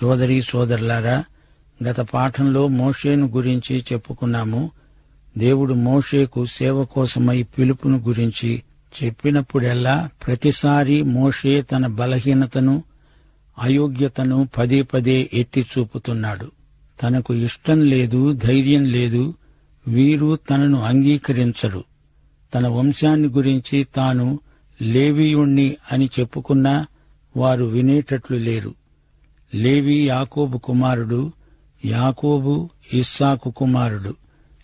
సోదరి సోదరులారా గత పాఠంలో మోషేను గురించి చెప్పుకున్నాము. దేవుడు మోషేకు సేవ కోసమై పిలుపును గురించి చెప్పినప్పుడెల్లా ప్రతిసారి మోషే తన బలహీనతను అయోగ్యతను పదే పదే ఎత్తి చూపుతున్నాడు. తనకు ఇష్టం లేదు ధైర్యం లేదు వీరు తనను అంగీకరించరు. తన వంశాన్ని గురించి తాను లేవీయుణ్ణి అని చెప్పుకున్నా వారు వినేటట్లు లేరు. లేవి యాకోబు కుమారుడు యాకోబు ఇస్సాకు కుమారుడు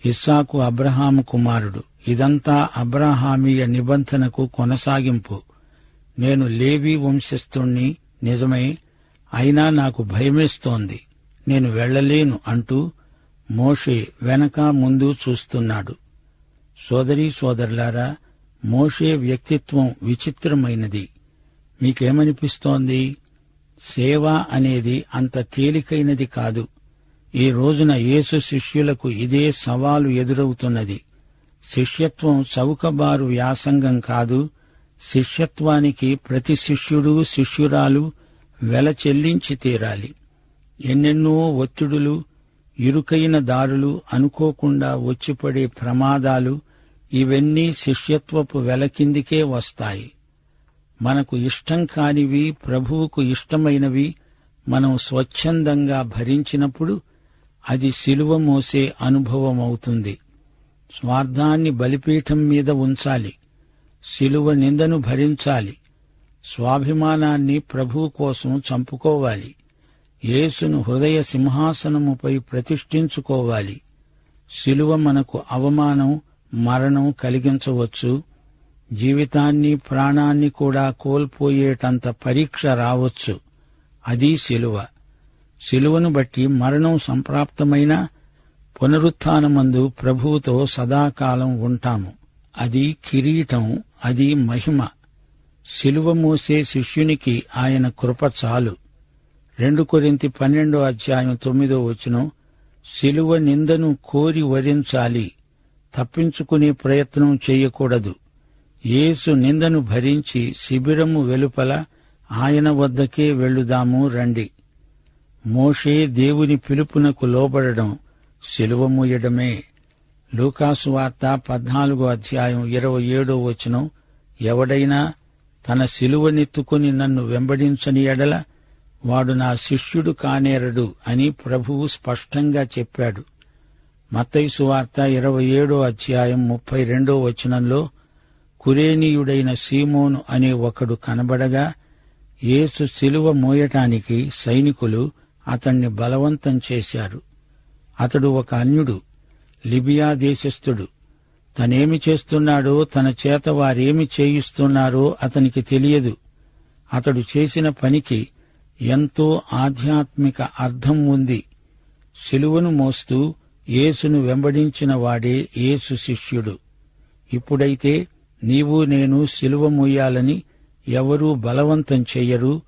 ఇస్సాకు అబ్రహాము కుమారుడు. ఇదంతా అబ్రహామీయ నిబంధనకు కొనసాగింపు. నేను లేవి వంశస్థుణ్ణి నిజమే అయినా నాకు భయమేస్తోంది. నేను వెళ్ళలేను అంటూ మోషే వెనక ముందు చూస్తున్నాడు. సోదరీ సోదరులారా మోషే వ్యక్తిత్వం విచిత్రమైనది. మీకేమనిపిస్తోంది? సేవ అనేది అంత తేలికైనది కాదు. ఈ రోజున యేసు శిష్యులకు ఇదే సవాలు ఎదురవుతున్నది. శిష్యత్వం చౌకబారు వ్యాసంగం కాదు. శిష్యత్వానికి ప్రతి శిష్యుడు శిష్యురాలు వెల చెల్లించి తీరాలి. ఎన్నెన్నో ఒత్తిడులు ఇరుకైన దారులు అనుకోకుండా వచ్చిపడే ప్రమాదాలు ఇవన్నీ శిష్యత్వపు వెల కిందికే వస్తాయి. మనకు ఇష్టం కానివి ప్రభువుకు ఇష్టమైనవి మనం స్వచ్ఛందంగా భరించినప్పుడు అది శిలువ మోసే అనుభవమవుతుంది. స్వార్థాన్ని బలిపీఠం మీద ఉంచాలి. శిలువ నిందను భరించాలి. స్వాభిమానాన్ని ప్రభువు కోసం చంపుకోవాలి. యేసును హృదయ సింహాసనముపై ప్రతిష్ఠించుకోవాలి. శిలువ మనకు అవమానం మరణం కలిగించవచ్చు. జీవితాన్ని ప్రాణాన్ని కూడా కోల్పోయేటంత పరీక్ష రావచ్చు. అది శిలువ. శిలువను బట్టి మరణం సంప్రాప్తమైన పునరుత్నమందు ప్రభువుతో సదాకాలం ఉంటాము. అది కిరీటం అది మహిమ. శిలువ మోసే శిష్యునికి ఆయన కృప చాలు. రెండు కొరింతి పన్నెండో అధ్యాయం తొమ్మిదో వచనం శిలువ నిందను కోరి వరించాలి. తప్పించుకునే ప్రయత్నం చేయకూడదు. యేసు నిందను భరించి శిబిరము వెలుపల ఆయన వద్దకే వెళ్ళుదాము రండి. మోషే దేవుని పిలుపునకు లోబడడం శిలువముయడమే లూకాసు వార్త పద్నాలుగో అధ్యాయం ఇరవై ఏడో వచనం ఎవడైనా తన సిలువనెత్తుకుని నన్ను వెంబడించని ఎడల వాడు నా శిష్యుడు కానేరడు అని ప్రభువు స్పష్టంగా చెప్పాడు. మత్తైసు వార్త ఇరవై ఏడో అధ్యాయం ముప్పై రెండో వచనంలో కురేనీయుడైన సీమోను అనే ఒకడు కనబడగా యేసు శిలువ మోయటానికి సైనికులు అతణ్ణి బలవంతం చేశారు. అతడు ఒక అన్యుడు లిబియా దేశస్థుడు. తనేమి చేస్తున్నాడో తన చేత వారేమి చేయిస్తున్నారో అతనికి తెలియదు. అతడు చేసిన పనికి ఎంతో ఆధ్యాత్మిక అర్థం ఉంది. శిలువను మోస్తూ యేసును వెంబడించిన వాడే యేసు శిష్యుడు. ఇప్పుడైతే నీవు నేను శిలువ మూయాలని ఎవరూ బలవంతం చెయ్యరు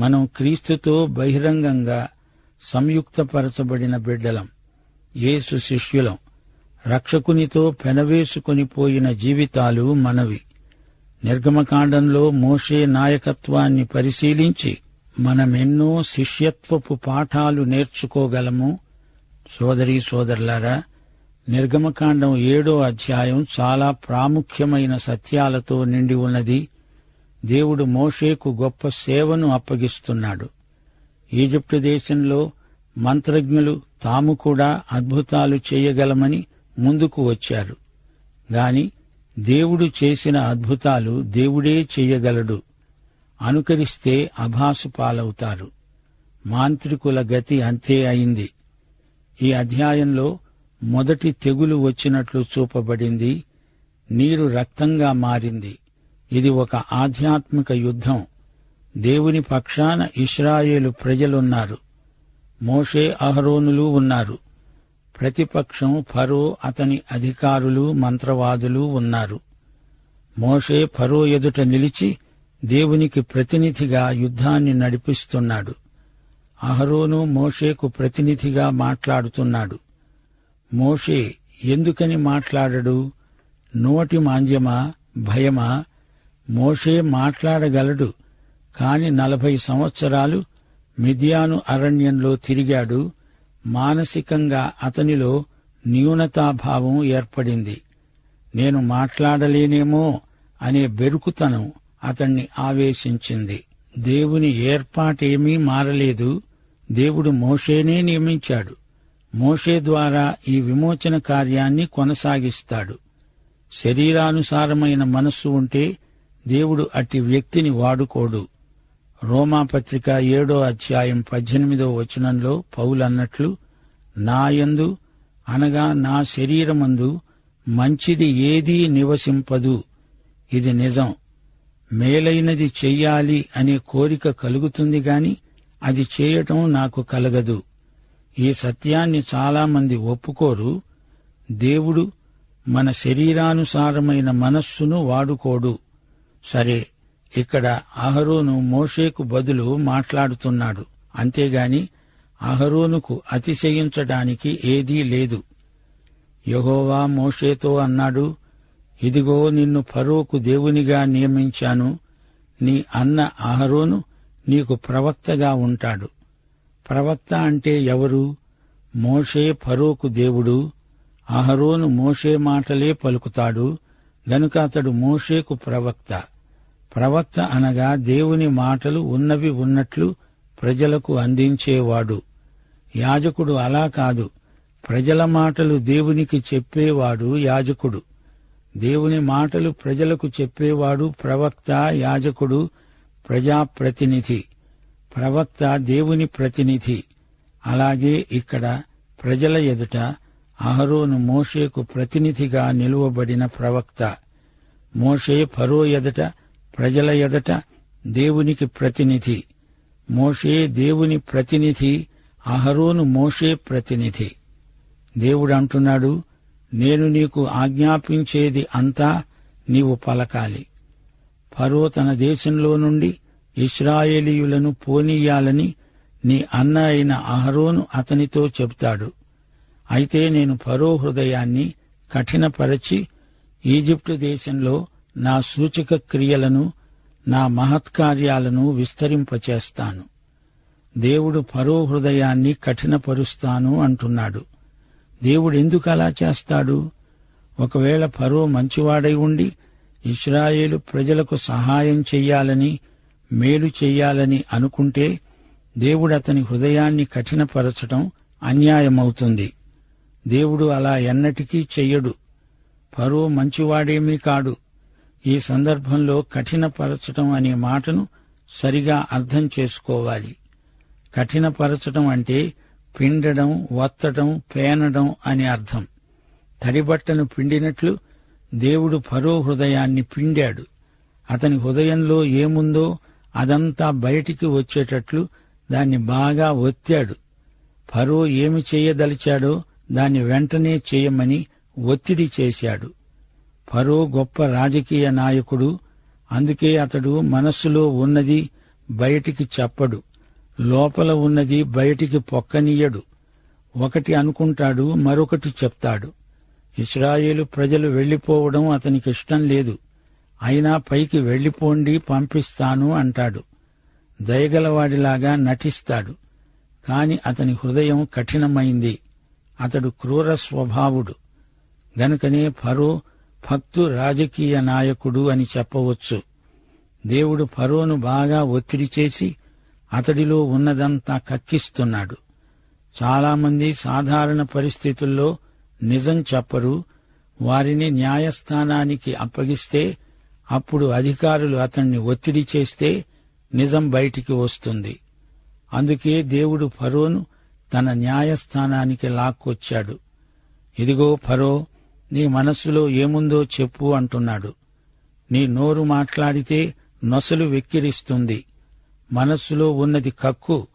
మనం క్రీస్తుతో బహిరంగంగా సంయుక్తపరచబడిన బిడ్డలం. యేసు శిష్యులం. రక్షకునితో పెనవేసుకొని పోయిన జీవితాలు మనవి. నిర్గమకాండంలో మోషే నాయకత్వాన్ని పరిశీలించి మనమెన్నో శిష్యత్వపు పాఠాలు నేర్చుకోగలము. సోదరీ సోదరులారా నిర్గమకాండం ఏడో అధ్యాయం చాలా ప్రాముఖ్యమైన సత్యాలతో నిండి ఉన్నది. దేవుడు మోషేకు గొప్ప సేవను అప్పగిస్తున్నాడు. ఈజిప్టు దేశంలో మంత్రజ్ఞులు తాము కూడా అద్భుతాలు చేయగలమని ముందుకు వచ్చారు. గాని దేవుడు చేసిన అద్భుతాలు దేవుడే చెయ్యగలడు అనుకరిస్తే అభాసు పాలవుతారు. మాంత్రికుల గతి అంతే అయింది. ఈ అధ్యాయంలో మొదటి తెగులు వచ్చినట్లు చూపబడింది నీరు రక్తంగా మారింది. ఇది ఒక ఆధ్యాత్మిక యుద్ధం. దేవుని పక్షాన ఇస్రాయేలు ప్రజలున్నారు. మోషే అహరోనులు ఉన్నారు. ప్రతిపక్షం ఫరో అతని అధికారులు మంత్రవాదులు ఉన్నారు. మోషే ఫరో ఎదుట నిలిచి దేవునికి ప్రతినిధిగా యుద్ధాన్ని నడిపిస్తున్నాడు. అహరోను మోషేకు ప్రతినిధిగా మాట్లాడుతున్నాడు. మోషే ఎందుకని మాట్లాడడు? నోటి మాంద్యమా? భయమా? మోషే మాట్లాడగలడు కాని నలభై సంవత్సరాలు మిథియాను అరణ్యంలో తిరిగాడు. మానసికంగా అతనిలో న్యూనతాభావం ఏర్పడింది. నేను మాట్లాడలేనేమో అనే బెరుకుతనం అతన్ని ఆవేశించింది. దేవుని ఏర్పాటేమీ మారలేదు. దేవుడు మోషేనే నియమించాడు. మోషే ద్వారా ఈ విమోచన కార్యాన్ని కొనసాగిస్తాడు. శరీరానుసారమైన మనస్సు ఉంటే దేవుడు అట్టి వ్యక్తిని వాడుకోడు. రోమాపత్రిక ఏడో అధ్యాయం పద్దెనిమిదో వచనంలో పౌలన్నట్లు నాయందు అనగా నా శరీరమందు మంచిది ఏదీ నివసింపదు. ఇది నిజం. మేలైనది చెయ్యాలి అనే కోరిక కలుగుతుంది గాని అది చేయటం నాకు కలగదు. ఈ సత్యాన్ని చాలామంది ఒప్పుకోరు. దేవుడు మన శరీరానుసారమైన మనస్సును వాడుకోడు. సరే ఇక్కడ అహరోను మోషేకు బదులు మాట్లాడుతున్నాడు. అంతేగాని అహరోనుకు అతిశయించడానికి ఏదీ లేదు. యహోవా మోషేతో అన్నాడు ఇదిగో నిన్ను ఫరోకు దేవునిగా నియమించాను. నీ అన్న అహరోను నీకు ప్రవక్తగా ఉంటాడు. ప్రవక్త అంటే ఎవరు? మోషే ఫరోకు దేవుడు. అహరోను మోషే మాటలే పలుకుతాడు. గనుక అతడు మోషేకు ప్రవక్త. ప్రవక్త అనగా దేవుని మాటలు ఉన్నవి ఉన్నట్లు ప్రజలకు అందించేవాడు. యాజకుడు అలా కాదు. ప్రజల మాటలు దేవునికి చెప్పేవాడు యాజకుడు. దేవుని మాటలు ప్రజలకు చెప్పేవాడు ప్రవక్త యాజకుడు ప్రజాప్రతినిధి. ప్రవక్త దేవుని ప్రతినిధి. అలాగే ఇక్కడ ప్రజల ఎదుట అహరోను మోషేకు ప్రతినిధిగా నిలువబడిన ప్రవక్త. మోషే ఫరో ఎదుట ప్రజల ఎదుట దేవునికి ప్రతినిధి. మోషే దేవుని ప్రతినిధి అహరోను మోషే ప్రతినిధి. దేవుడు అంటున్నాడు నేను నీకు ఆజ్ఞాపించేది అంతా నీవు పలకాలి. ఫరో తన దేశంలో నుండి ఇస్రాయేలీయులను పోనీయాలని నీ అన్న అయిన అహరోను అతనితో చెబుతాడు. అయితే నేను ఫరో హృదయాన్ని కఠినపరచి ఈజిప్టు దేశంలో నా సూచక క్రియలను నా మహత్కార్యాలను విస్తరింపచేస్తాను. దేవుడు ఫరో హృదయాన్ని కఠినపరుస్తాను అంటున్నాడు. దేవుడెందుకు అలా చేస్తాడు? ఒకవేళ ఫరో మంచివాడై ఉండి ఇస్రాయేలు ప్రజలకు సహాయం చెయ్యాలని మేలు చెయ్యాలని అనుకుంటే దేవుడు అతని హృదయాన్ని కఠినపరచటం అన్యాయమవుతుంది. దేవుడు అలా ఎన్నటికీ చెయ్యడు. పరో మంచివాడేమీ కాడు. ఈ సందర్భంలో కఠినపరచటం అనే మాటను సరిగా అర్థం చేసుకోవాలి. కఠినపరచటం అంటే పిండడం వత్తడం పేనడం అని అర్థం. తడిబట్టను పిండినట్లు దేవుడు ఫరో హృదయాన్ని పిండాడు. అతని హృదయంలో ఏముందో అదంతా బయటికి వచ్చేటట్లు దాన్ని బాగా ఒత్తాడు. ఫరో ఏమి చేయదలిచాడో దాన్ని వెంటనే చేయమని ఒత్తిడి చేశాడు. ఫరో గొప్ప రాజకీయ నాయకుడు అందుకే అతడు మనస్సులో ఉన్నది బయటికి చెప్పడు. లోపల ఉన్నది బయటికి పొక్కనీయడు. ఒకటి అనుకుంటాడు మరొకటి చెప్తాడు. ఇస్రాయేలు ప్రజలు వెళ్ళిపోవడం అతనికి ఇష్టం లేదు. అయినా పైకి వెళ్ళిపోండి పంపిస్తాను అంటాడు. దయగలవాడిలాగా నటిస్తాడు. కాని అతని హృదయం కఠినమైంది. అతడు క్రూర స్వభావుడు. గనుకనే ఫరో భక్తు రాజకీయ నాయకుడు అని చెప్పవచ్చు. దేవుడు ఫరోను బాగా ఒత్తిడి చేసి అతడిలో ఉన్నదంతా కక్కిస్తున్నాడు. చాలామంది సాధారణ పరిస్థితుల్లో నిజం చెప్పరు. వారిని న్యాయస్థానానికి అప్పగిస్తే అప్పుడు అధికారులు అతన్ని ఒత్తిడి చేస్తే నిజం బయటికి వస్తుంది. అందుకే దేవుడు ఫరోను తన న్యాయస్థానానికి లాక్కొచ్చాడు. ఇదిగో ఫరో నీ మనస్సులో ఏముందో చెప్పు అంటున్నాడు. నీ నోరు మాట్లాడితే నొసలు వెక్కిరిస్తుంది. మనస్సులో ఉన్నది కక్కు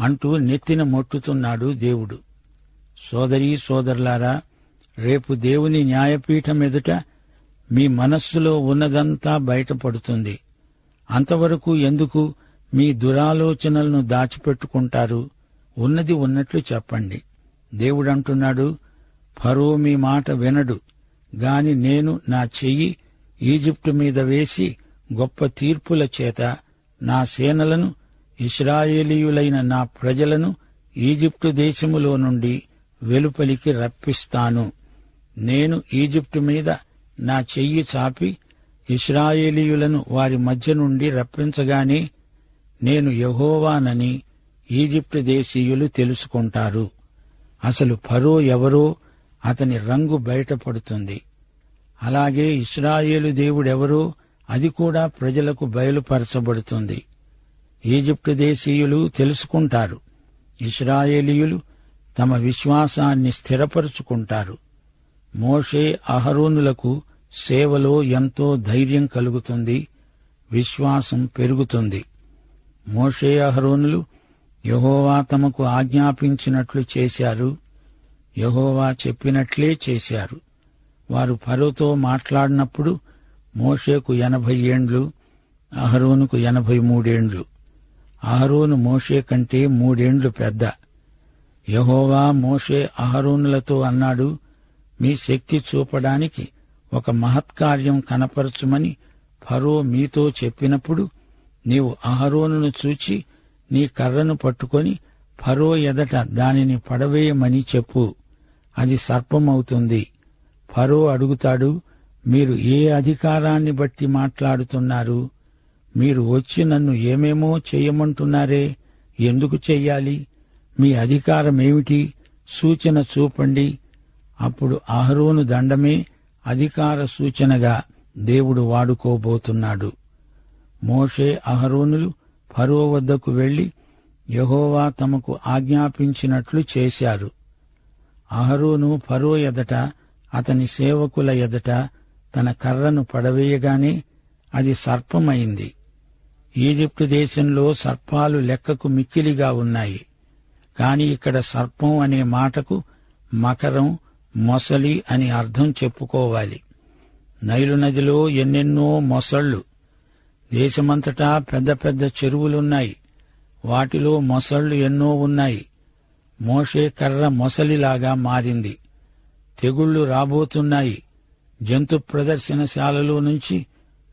అంటూ నెత్తిన మొట్టుతున్నాడు దేవుడు. సోదరీ సోదరులారా రేపు దేవుని న్యాయపీఠం ఎదుట మీ మనస్సులో ఉన్నదంతా బయటపడుతుంది. అంతవరకు ఎందుకు మీ దురాలోచనలను దాచిపెట్టుకుంటారు? ఉన్నది ఉన్నట్లు చెప్పండి. దేవుడంటున్నాడు ఫరో మీ మాట వినడు గాని నేను నా చెయ్యి ఈజిప్టు మీద వేసి గొప్ప తీర్పుల చేత నా సేనలను ఇస్రాయేలీయులైన నా ప్రజలను ఈజిప్టు దేశములో నుండి వెలుపలికి రప్పిస్తాను. నేను ఈజిప్టు మీద నా చెయ్యి చాపి ఇస్రాయేలీయులను వారి మధ్య నుండి రప్పించగానే నేను యహోవానని ఈజిప్టు దేశీయులు తెలుసుకుంటారు. అసలు ఫరో ఎవరో అతని రంగు బయటపడుతుంది. అలాగే ఇస్రాయేలు దేవుడెవరో అది కూడా ప్రజలకు బయలుపరచబడుతుంది. ఈజిప్టు దేశీయులు తెలుసుకుంటారు. ఇస్రాయేలీయులు తమ విశ్వాసాన్ని స్థిరపరుచుకుంటారు. మోషే అహరోనులకు సేవలో ఎంతో ధైర్యం కలుగుతుంది విశ్వాసం పెరుగుతుంది. మోషే అహరోనులు యహోవా తమకు ఆజ్ఞాపించినట్లు చేశారు యహోవా చెప్పినట్లే చేశారు. వారు ఫరోతో మాట్లాడినప్పుడు మోషేకు ఎనభై ఏండ్లు అహరోనుకు ఎనభై మూడేండ్లు. అహరోను మోషే కంటే మూడేండ్లు పెద్ద. యహోవా మోషే అహరోనులతో అన్నాడు మీ శక్తి చూపడానికి ఒక మహత్కార్యం కనపరచుమని ఫరో మీతో చెప్పినప్పుడు నీవు అహరోనును చూచి నీ కర్రను పట్టుకొని ఫరో ఎదట దానిని పడవేయమని చెప్పు. అది సర్పమవుతుంది. ఫరో అడుగుతాడు మీరు ఏ అధికారాన్ని బట్టి మాట్లాడుతున్నారు? మీరు వచ్చి నన్ను ఏమేమో చేయమంటున్నారే? ఎందుకు చెయ్యాలి? మీ అధికారమేమిటి? సూచన చూపండి. అప్పుడు అహరోను దండమే అధికార సూచనగా దేవుడు వాడుకోబోతున్నాడు. మోషే అహరోనులు ఫరో వద్దకు వెళ్ళి యహోవా తమకు ఆజ్ఞాపించినట్లు చేశారు. అహరోను ఫరో ఎదట అతని సేవకుల ఎదట తన కర్రను పడవేయగానే అది సర్పమైంది. ఈజిప్టు దేశంలో సర్పాలు లెక్కకు మిక్కిలిగా ఉన్నాయి. కాని ఇక్కడ సర్పం అనే మాటకు మకరం మొసలి అని అర్థం చెప్పుకోవాలి. నైలు నదిలో ఎన్నెన్నో మొసళ్ళు. దేశమంతటా పెద్ద పెద్ద చెరువులున్నాయి. వాటిలో మొసళ్ళు ఎన్నో ఉన్నాయి. మోషే కర్ర మొసలిలాగా మారింది. తెగుళ్ళు రాబోతున్నాయి. జంతు ప్రదర్శనశాలలో నుంచి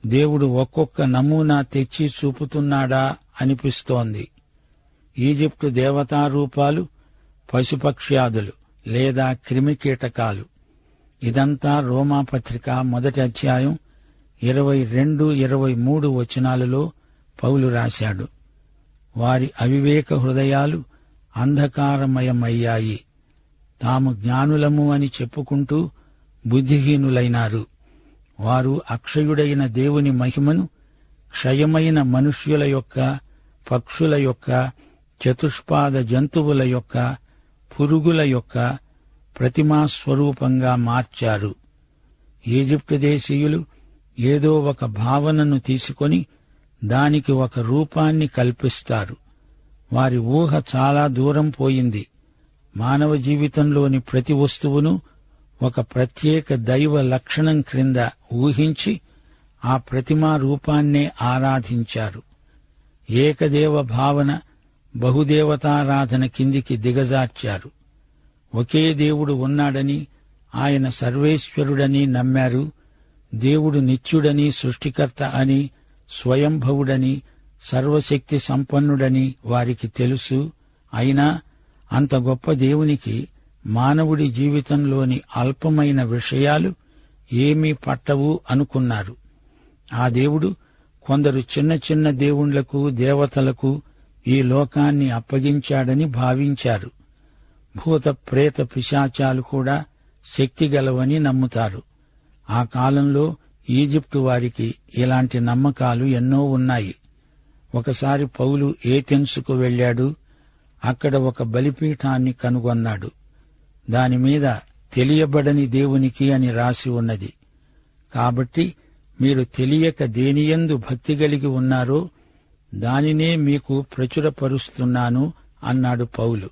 దేవుడు ఒక్కొక్క నమూనా తెచ్చి చూపుతున్నాడా అనిపిస్తోంది. ఈజిప్టు దేవతారూపాలు పశుపక్ష్యాదులు. లేదా క్రిమికీటకాలు. ఇదంతా రోమాపత్రిక మొదటి అధ్యాయం ఇరవై రెండు ఇరవై మూడు వచనాలలో పౌలు రాశాడు. వారి అవివేక హృదయాలు అంధకారమయమయ్యాయి. తాము జ్ఞానులము అని చెప్పుకుంటూ బుద్ధిహీనులైనారు. వారు అక్షయుడైన దేవుని మహిమను క్షయమైన మనుష్యుల యొక్క పక్షుల యొక్క చతుష్పాద జంతువుల యొక్క పురుగుల యొక్క ప్రతిమా స్వరూపంగా మార్చారు. ఈజిప్టు దేశీయులు ఏదో ఒక భావనను తీసుకొని దానికి ఒక రూపాన్ని కల్పిస్తారు. వారి ఊహ చాలా దూరం పోయింది. మానవ జీవితంలోని ప్రతి వస్తువును ఒక ప్రత్యేక దైవ లక్షణం క్రింద ఊహించి ఆ ప్రతిమా రూపాన్నే ఆరాధించారు. ఏకదేవ భావన బహుదేవతారాధన కిందికి దిగజార్చారు. ఒకే దేవుడు ఉన్నాడని ఆయన సర్వేశ్వరుడని నమ్మారు దేవుడు నిత్యుడని సృష్టికర్త అని స్వయంభవుడని సర్వశక్తి సంపన్నుడని వారికి తెలుసు. అయినా అంత గొప్ప దేవునికి మానవుడి జీవితంలోని అల్పమైన విషయాలు ఏమీ పట్టవు అనుకున్నారు. ఆ దేవుడు కొందరు చిన్న చిన్న దేవుళ్ళకు దేవతలకు ఈ లోకాన్ని అప్పగించాడని భావించారు. భూత ప్రేత పిశాచాలు కూడా శక్తిగలవని నమ్ముతారు. ఆ కాలంలో ఈజిప్టు వారికి ఇలాంటి నమ్మకాలు ఎన్నో ఉన్నాయి. ఒకసారి పౌలు ఏథెన్సుకు వెళ్ళాడు. అక్కడ ఒక బలిపీఠాన్ని కనుగొన్నాడు. దానిమీద తెలియబడని దేవునికి అని రాసి ఉన్నది. కాబట్టి మీరు తెలియక దేనియందు భక్తి కలిగి ఉన్నారో దానినే మీకు ప్రచురపరుస్తున్నాను అన్నాడు పౌలు.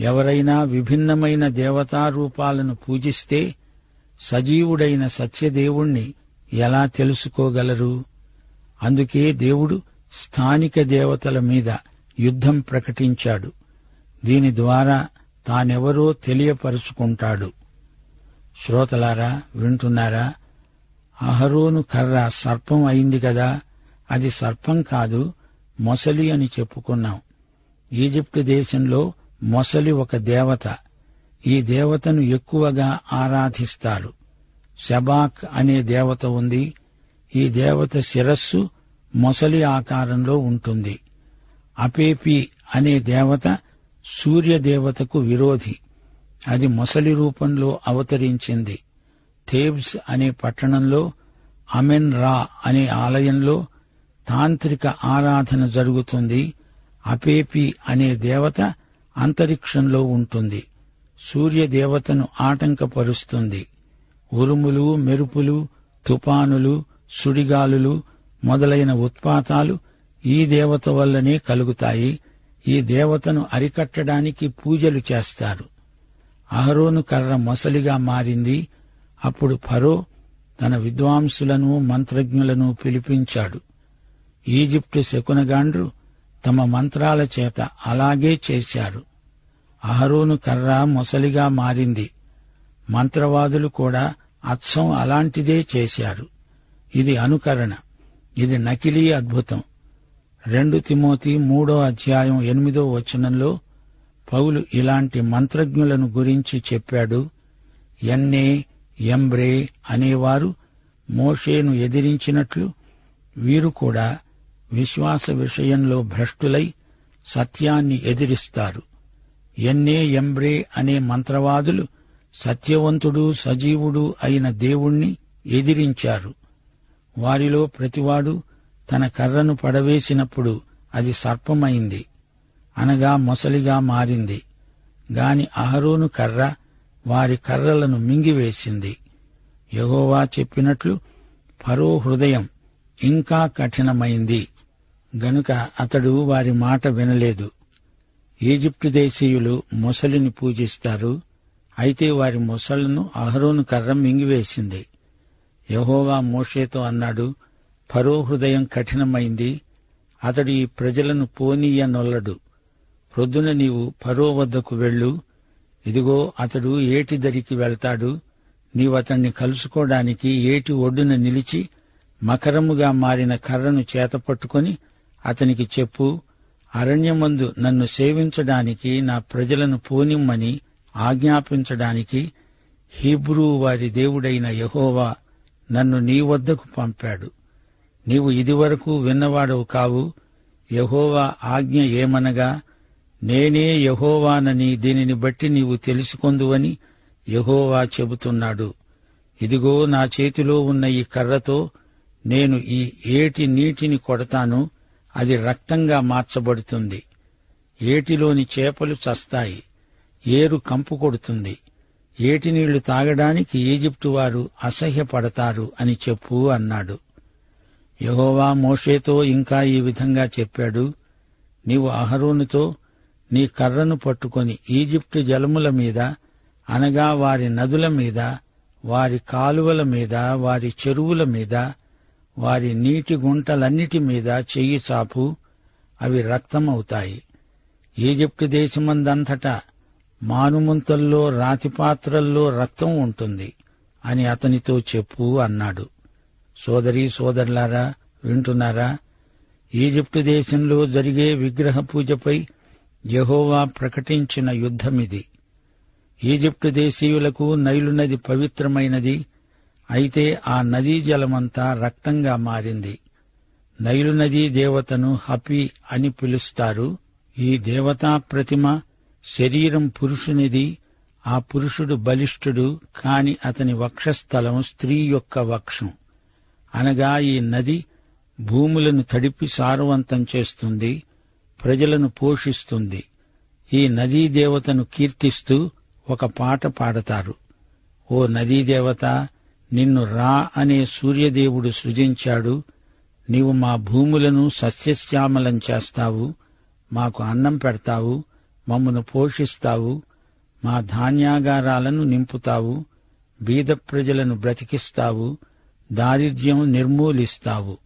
ఎవరైనా విభిన్నమైన దేవతారూపాలను పూజిస్తే సజీవుడైన సత్యదేవుణ్ణి ఎలా తెలుసుకోగలరు? అందుకే దేవుడు స్థానిక దేవతల మీద యుద్ధం ప్రకటించాడు. దీని ద్వారా తానెవరో తెలియపరుచుకుంటాడు. శ్రోతలారా వింటున్నారా? అహరోను కర్ర సర్పం అయింది కదా. అది సర్పం కాదు మొసలి అని చెప్పుకున్నాం. ఈజిప్టు దేశంలో మొసలి ఒక దేవత. ఈ దేవతను ఎక్కువగా ఆరాధిస్తారు. షబాక్ అనే దేవత ఉంది. ఈ దేవత శిరస్సు మొసలి ఆకారంలో ఉంటుంది. అపేపి అనే దేవత సూర్యదేవతకు విరోధి. అది మొసలి రూపంలో అవతరించింది. థేబ్స్ అనే పట్టణంలో అమెన్ రా అనే ఆలయంలో తాంత్రిక ఆరాధన జరుగుతుంది. అపేపి అనే దేవత అంతరిక్షంలో ఉంటుంది. సూర్యదేవతను ఆటంకపరుస్తుంది. ఉరుములు మెరుపులు తుపానులు సుడిగాలులు మొదలైన ఉత్పాతాలు ఈ దేవత వల్లనే కలుగుతాయి. ఈ దేవతను అరికట్టడానికి పూజలు చేస్తారు. అహరోను కర్ర మొసలిగా మారింది. అప్పుడు ఫరో తన విద్వాంసులను మంత్రజ్ఞులను పిలిపించాడు. ఈజిప్టు శకునగాండ్రు తమ మంత్రాల చేత అలాగే చేశారు. అహరోను కర్ర మొసలిగా మారింది. మంత్రవాదులు కూడా అచ్చం అలాంటిదే చేశారు. ఇది అనుకరణ. ఇది నకిలీ అద్భుతం. రెండు తిమోతి మూడో అధ్యాయం ఎనిమిదో వచనంలో పౌలు ఇలాంటి మంత్రజ్ఞులను గురించి చెప్పాడు. ఎన్నే ఎంబ్రే అనేవారు మోషేను ఎదిరించినట్లు వీరు కూడా విశ్వాస విషయంలో భ్రష్టులై సత్యాన్ని ఎదిరిస్తారు. ఎన్నే ఎంబ్రే అనే మంత్రవాదులు సత్యవంతుడు సజీవుడు అయిన దేవుణ్ణి ఎదిరించారు. వారిలో ప్రతివాడు తన కర్రను పడవేసినప్పుడు అది సర్పమైంది. అనగా మొసలిగా మారింది. గాని అహరోను కర్ర వారి కర్రలను మింగివేసింది. యహోవా చెప్పినట్లు ఫరో హృదయం ఇంకా కఠినమైంది. గనుక అతడు వారి మాట వినలేదు. ఈజిప్టు దేశీయులు మొసలిని పూజిస్తారు. అయితే వారి మొసళ్ళను అహరోను కర్ర మింగివేసింది. యహోవా మోషేతో అన్నాడు ఫరో హృదయం కఠినమైంది. అతడు ఈ ప్రజలను పోనీయనొల్లడు. ప్రొద్దున నీవు ఫరో వద్దకు వెళ్ళు. ఇదిగో అతడు ఏటి దరికి వెళ్తాడు. నీవతణ్ణి కలుసుకోవడానికి ఏటి ఒడ్డున నిలిచి మకరముగా మారిన కర్రను చేతపట్టుకొని అతనికి చెప్పు అరణ్యమందు నన్ను సేవించడానికి నా ప్రజలను పోనిమ్మని ఆజ్ఞాపించడానికి హీబ్రూ వారి దేవుడైన యహోవా నన్ను నీ వద్దకు పంపాడు. నీవు ఇదివరకు విన్నవాడవు కావు. యహోవా ఆజ్ఞ ఏమనగా నేనే యహోవానని దీనిని బట్టి నీవు తెలుసుకొందువని యహోవా చెబుతున్నాడు. ఇదిగో నా చేతిలో ఉన్న ఈ కర్రతో నేను ఈ ఏటి నీటిని కొడతాను. అది రక్తంగా మార్చబడుతుంది. ఏటిలోని చేపలు చస్తాయి. ఏరు కంపు కొడుతుంది. ఏటి నీళ్ళు తాగడానికి ఈజిప్టు వారు అసహ్యపడతారు అని చెప్పు అన్నాడు. యహోవా మోషేతో ఇంకా ఈ విధంగా చెప్పాడు. నీవు అహరోనుతో నీ కర్రను పట్టుకొని ఈజిప్టు జలముల మీద అనగా వారి నదుల మీద వారి కాలువల మీద వారి చెరువుల మీద వారి నీటి గుంటలన్నిటి మీద చెయ్యి చాపు అవి రక్తమవుతాయి. ఈజిప్టు దేశమందంతటా మానుముంతల్లో రాతిపాత్రల్లో రక్తం ఉంటుంది అని అతనితో చెప్పు అన్నాడు. సోదరి సోదరులారా వింటున్నారా? ఈజిప్టు దేశంలో జరిగే విగ్రహ పూజపై యహోవా ప్రకటించిన యుద్ధమిది. ఈజిప్టు దేశీయులకు నైలు నది పవిత్రమైనది అయితే ఆ నదీ జలమంతా రక్తంగా మారింది. నైలు నదీ దేవతను హపి అని పిలుస్తారు. ఈ దేవతా ప్రతిమ శరీరం పురుషునిది ఆ పురుషుడు బలిష్ఠుడు కాని అతని వక్షస్థలం స్త్రీ యొక్క వక్షం. అనగా ఈ నది భూములను తడిపి సారవంతం చేస్తుంది ప్రజలను పోషిస్తుంది. ఈ నదీ దేవతను కీర్తిస్తూ ఒక పాట పాడతారు. ఓ నదీ దేవత నిన్ను రా అనే సూర్యదేవుడు సృజించాడు. నీవు మా భూములను సస్యశ్యామలం చేస్తావు. మాకు అన్నం పెడతావు. మమ్మను పోషిస్తావు. మా ధాన్యాగారాలను నింపుతావు. బీద ప్రజలను బ్రతికిస్తావు. దారిద్ర్యం నిర్మూలిస్తావు.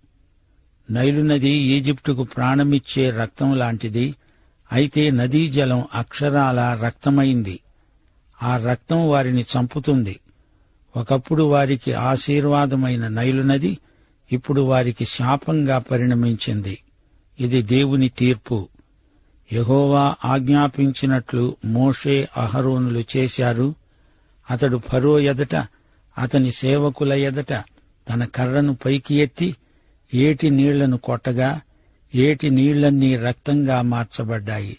నైలు నది ఈజిప్టుకు ప్రాణమిచ్చే రక్తం లాంటిది. అయితే నదీ జలం అక్షరాల రక్తమైంది. ఆ రక్తం వారిని చంపుతుంది. ఒకప్పుడు వారికి ఆశీర్వాదమైన నైలు నది ఇప్పుడు వారికి శాపంగా పరిణమించింది. ఇది దేవుని తీర్పు. యహోవా ఆజ్ఞాపించినట్లు మోషే అహరోనులు చేశారు. అతడు ఫరో ఎదట అతని సేవకుల ఎదట తన కర్రను పైకి ఎత్తి ఏటి నీళ్ళను కొట్టగా ఏటి నీళ్ళన్నీ రక్తంగా మార్చబడ్డాయి.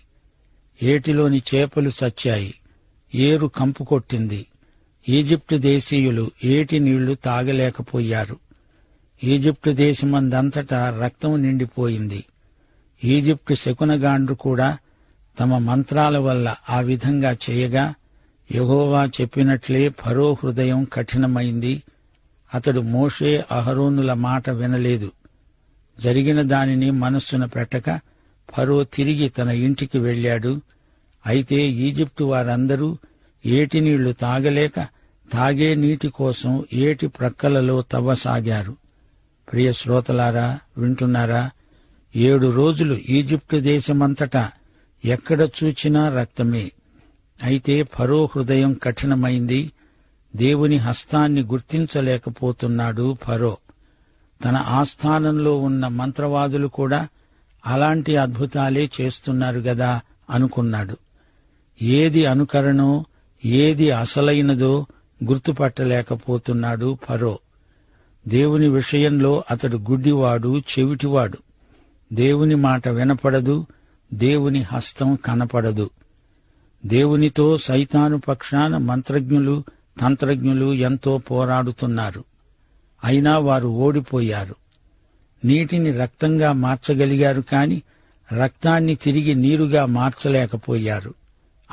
ఏటిలోని చేపలు చచ్చాయి ఏరు కంపు కొట్టింది. ఈజిప్టు దేశీయులు ఏటి నీళ్ళు తాగలేకపోయారు. ఈజిప్టు దేశమందంతటా రక్తం నిండిపోయింది. ఈజిప్టు శకునగాండ్రు కూడా తమ మంత్రాల వల్ల ఆ విధంగా చేయగా యహోవా చెప్పినట్లే ఫరో హృదయం కఠినమైంది. అతడు మోషే అహరోనుల మాట వినలేదు. జరిగిన దానిని మనస్సున పెట్టక ఫరో తిరిగి తన ఇంటికి వెళ్ళాడు. అయితే ఈజిప్టు వారందరూ ఏటి నీళ్ళు తాగలేక తాగే నీటి కోసం ఏటి ప్రక్కలలో తవ్వసాగారు. ప్రియ శ్రోతలారా వింటున్నారా? ఏడు రోజులు ఈజిప్టు దేశమంతటా ఎక్కడ చూచినా రక్తమే. అయితే ఫరో హృదయం కఠినమైంది. దేవుని హస్తాన్ని గుర్తించలేకపోతున్నాడు ఫరో. తన ఆస్థానంలో ఉన్న మంత్రవాదులు కూడా అలాంటి అద్భుతాలే చేస్తున్నారు గదా అనుకున్నాడు. ఏది అనుకరణో ఏది అసలైనదో గుర్తుపట్టలేకపోతున్నాడు ఫరో. దేవుని విషయంలో అతడు గుడ్డివాడు చెవిటివాడు. దేవుని మాట వినపడదు దేవుని హస్తం కనపడదు. దేవునితో సైతాను పక్షాన మంత్రజ్ఞులు తంత్రజ్ఞులు ఎంతో పోరాడుతున్నారు. అయినా వారు ఓడిపోయారు. నీటిని రక్తంగా మార్చగలిగారు కాని రక్తాన్ని తిరిగి నీరుగా మార్చలేకపోయారు.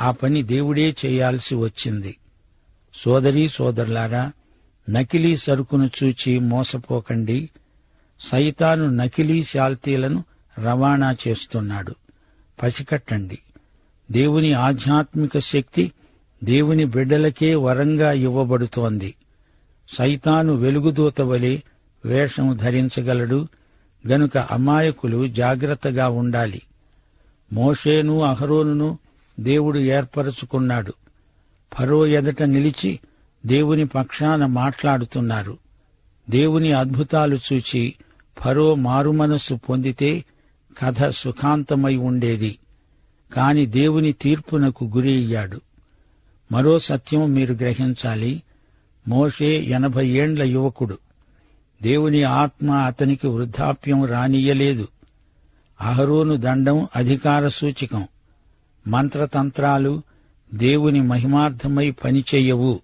ఆ పని దేవుడే చేయాల్సి వచ్చింది. సోదరీ సోదరులారా నకిలీ సరుకును చూచి మోసపోకండి. సైతాను నకిలీ శాల్తీలను రవాణా చేస్తున్నాడు. పసికట్టండి. దేవుని ఆధ్యాత్మిక శక్తి దేవుని బిడ్డలకే వరంగా ఇవ్వబడుతోంది. సైతాను వెలుగుదూత వలె వేషం ధరించగలడు. గనుక అమాయకులు జాగ్రత్తగా ఉండాలి. మోషేను అహరోనును దేవుడు ఏర్పరచుకున్నాడు. ఫరో ఎదట నిలిచి దేవుని పక్షాన మాట్లాడుతున్నారు. దేవుని అద్భుతాలు చూచి ఫరో మారుమనస్సు పొందితే కథ సుఖాంతమై ఉండేది. కాని దేవుని తీర్పునకు గురి అయ్యాడు మరో సత్యం మీరు గ్రహించాలి. మోషే ఎనభై ఏండ్ల యువకుడు. దేవుని ఆత్మ అతనికి వృద్ధాప్యం రానియ్యలేదు. అహరోను దండం అధికార సూచికం. మంత్రతంత్రాలు దేవుని మహిమార్థమై పనిచేయవు.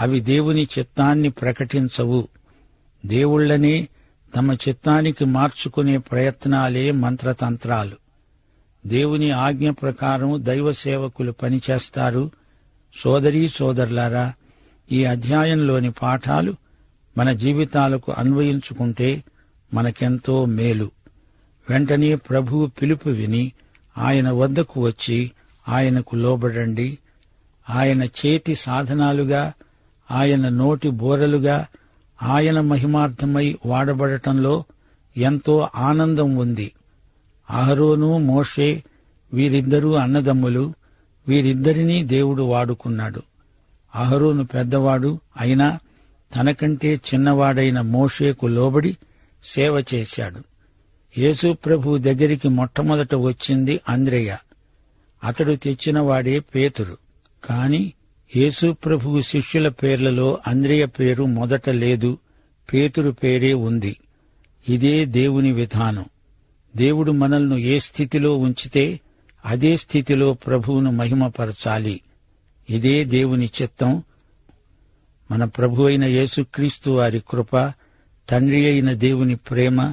అవి దేవుని చిత్తాన్ని ప్రకటించవు. దేవుళ్ళనే తమ చిత్తానికి మార్చుకునే ప్రయత్నాలే మంత్రతంత్రాలు. దేవుని ఆజ్ఞ ప్రకారం దైవ సేవకులు పనిచేస్తారు. సోదరీ సోదరులారా ఈ అధ్యాయంలోని పాఠాలు మన జీవితాలకు అన్వయించుకుంటే మనకెంతో మేలు. వెంటనే ప్రభువు పిలుపు విని ఆయన వద్దకు వచ్చి ఆయనకు లోబడండి. ఆయన చేతి సాధనాలుగా ఆయన నోటి బోరలుగా ఆయన మహిమార్థమై వాడబడటంలో ఎంతో ఆనందం ఉంది. అహరోను మోషే వీరిద్దరూ అన్నదమ్ములు వీరిద్దరినీ దేవుడు వాడుకున్నాడు. అహరోను పెద్దవాడు అయినా తనకంటే చిన్నవాడైన మోషేకు లోబడి సేవ చేశాడు. యేసు ప్రభు దగ్గరికి మొట్టమొదట వచ్చింది అంద్రేయ. అతడు తెచ్చినవాడే పేతురు. కాని యేసు ప్రభువు శిష్యుల పేర్లలో అంద్రేయ పేరు మొదట లేదు పేతురు పేరే ఉంది. ఇదే దేవుని విధానం. దేవుడు మనల్ని ఏ స్థితిలో ఉంచితే అదే స్థితిలో ప్రభువును మహిమపరచాలి. ఇదే దేవుని చిత్తం. మన ప్రభు అయిన యేసుక్రీస్తు వారి కృప తండ్రి అయిన దేవుని ప్రేమ